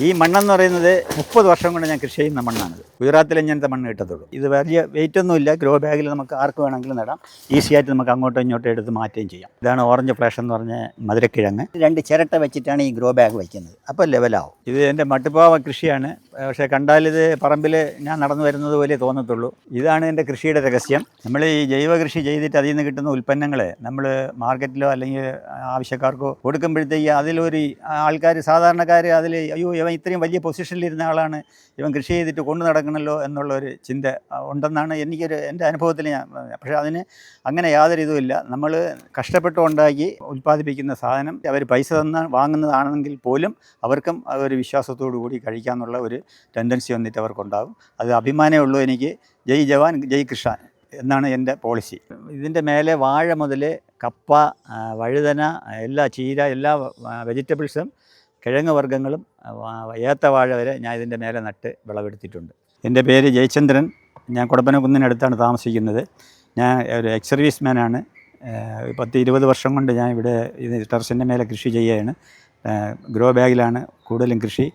ഈ മണ്ണെന്ന് പറയുന്നത് മുപ്പത് വർഷം കൊണ്ട് ഞാൻ കൃഷി ചെയ്യുന്ന മണ്ണാണിത്. ഗുജറാത്തിൽ ഇങ്ങനത്തെ മണ്ണ് കിട്ടത്തുള്ളൂ. ഇത് വലിയ വെയിറ്റ് ഒന്നുമില്ല. ഗ്രോ ബാഗിൽ നമുക്ക് ആർക്ക് വേണമെങ്കിലും നടാം. ഈസിയായിട്ട് നമുക്ക് അങ്ങോട്ടും ഇങ്ങോട്ടും എടുത്ത് മാറ്റുകയും ചെയ്യാം. ഇതാണ് ഓറഞ്ച് ഫ്ലാഷ് എന്ന് പറഞ്ഞ മധുരക്കിഴങ്ങ്. രണ്ട് ചിരട്ട വെച്ചിട്ടാണ് ഈ ഗ്രോ ബാഗ് വയ്ക്കുന്നത്. അപ്പോൾ ലെവലാവും ഇത് എന്റെ മട്ടുപ്പാവ കൃഷിയാണ്. പക്ഷേ കണ്ടാൽ ഇത് പറമ്പിൽ ഞാൻ നടന്നു വരുന്നത് പോലെ തോന്നത്തുള്ളൂ. ഇതാണ് എന്റെ കൃഷിയുടെ രഹസ്യം. നമ്മൾ ഈ ജൈവ കൃഷി ചെയ്തിട്ട് അതിൽ നിന്ന് കിട്ടുന്ന ഉൽപ്പന്നങ്ങളെ നമ്മൾ മാർക്കറ്റിലോ അല്ലെങ്കിൽ ആവശ്യക്കാർക്കോ കൊടുക്കുമ്പോഴത്തേക്ക് അതിലൊരു ആൾക്കാർ സാധാരണക്കാർ അതിൽ അയ്യോ ഇവൻ ഇത്രയും വലിയ പൊസിഷനിലിരുന്ന ആളാണ്. ഇവൻ കൃഷി ചെയ്തിട്ട് കൊണ്ടു നടക്കണമല്ലോ എന്നുള്ള ഒരു ചിന്ത ഉണ്ടെന്നാണ് എനിക്കൊരു എന്റെ അനുഭവത്തിൽ ഞാൻ പക്ഷേ അതിന് അങ്ങനെ യാതൊരു ഇതുമില്ല നമ്മൾ കഷ്ടപ്പെട്ട് ഉണ്ടാക്കി ഉൽപ്പാദിപ്പിക്കുന്ന സാധനം അവർ പൈസ തന്ന വാങ്ങുന്നതാണെങ്കിൽ പോലും അവർക്കും ഒരു വിശ്വാസത്തോടു കൂടി കഴിക്കാമെന്നുള്ള ഒരു ടെൻഡൻസി വന്നിട്ട് അവർക്കുണ്ടാകും. അത് അഭിമാനമേ ഉള്ളൂ എനിക്ക്. ജയ് ജവാൻ ജയ് കിഷാൻ എന്നാണ് എന്റെ പോളിസി ഇതിന്റെ മേലെ വാഴ മുതൽ കപ്പ വഴുതന എല്ലാ ചീര എല്ലാ വെജിറ്റബിൾസും കിഴങ്ങ് വർഗങ്ങളും ആ, വാഴ വരെ ഞാൻ ഇതിന്റെ മേലെ നട്ട് വിളവെടുത്തിട്ടുണ്ട്. എന്റെ പേര് ജയചന്ദ്രൻ. ഞാൻ കുടപ്പനക്കുന്നിനടുത്താണ് താമസിക്കുന്നത്. ഞാൻ ഒരു എക്സ് സർവീസ് മാനാണ് പത്ത് ഇരുപത് വർഷം കൊണ്ട് ഞാൻ ഇവിടെ ഇത് ടെറസിന്റെ മേലെ കൃഷി ചെയ്യുകയാണ്. ഗ്രോ ബാഗിലാണ് കൂടുതലും കൃഷി.